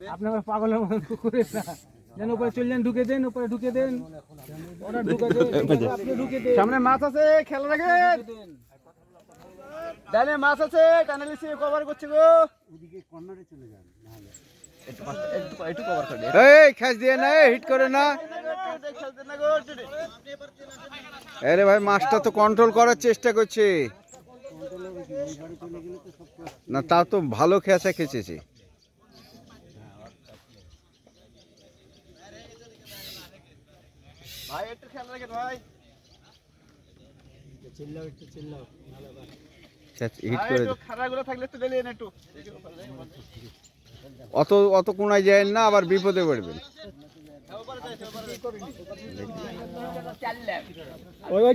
আপনি আবার পাগলের মতো করে না। যেন উপরে চললেন ঢুকে দেন উপরে ঢুকে দেন। ওটা ঢুকে দেন আপনি ঢুকে দেন। সামনে মাছ আছে খেলা রাখে ডানে মাছ আছে কভার করছে গো। একটু কভার করে এই খ্যাচ দিয়ে না হিট করে না। খেলতে না গো আরে ভাই মাছটা তো কন্ট্রোল করার চেষ্টা করছে। না তা তো ভালো খেঁচা খেঁচেছে ভাই একটু খেলা রাখেন ভাই। ভাই করে একটু একটু দিলেন একটু। অত অত কোনায় যায় না আবার বিপদে পড়বেন। ওই ওই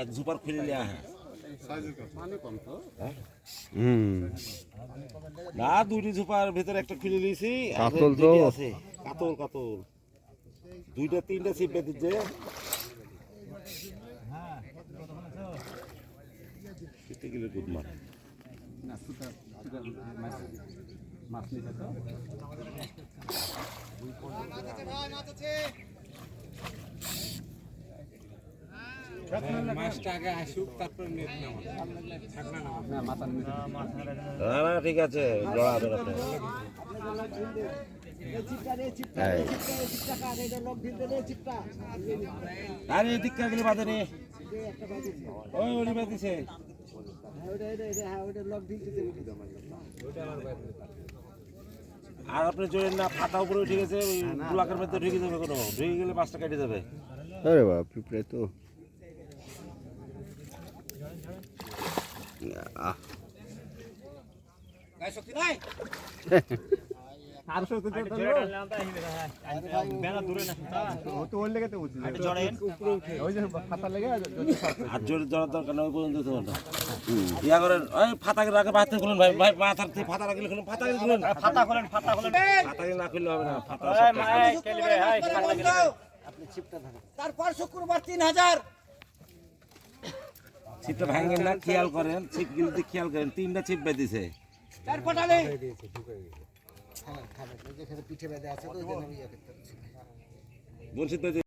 এক জুপার খুলে নেওয়া হ্যাঁ হুম না দুইটি ঝোপার ভিতরে একটা খুলে দিয়েছি আর কাতল তো। দুইটি আছে কাতল কাতল দুইটা তিনটা ছিপ বেঁধেছে কেটে গেলে গুড মার না না ঠিক আছে লড়া আরে গেলে ওই ওলি বাদিছে আর আপনি জোরেন না ফাটা উপরে উঠে গেছে ওই ব্লকের মধ্যে ঢুকে যাবে কোনো ঢুকে গেলে পাঁচটা কেটে যাবে আরে বাবা পিঁপড়ে তো তারপর শুক্রবার তিন হাজার। ছিপটা ভাঙেন না খেয়াল করেন ছিপ গিলতে খেয়াল করেন তিনটা ছিপ বেঁধেছে। বলছি তো যে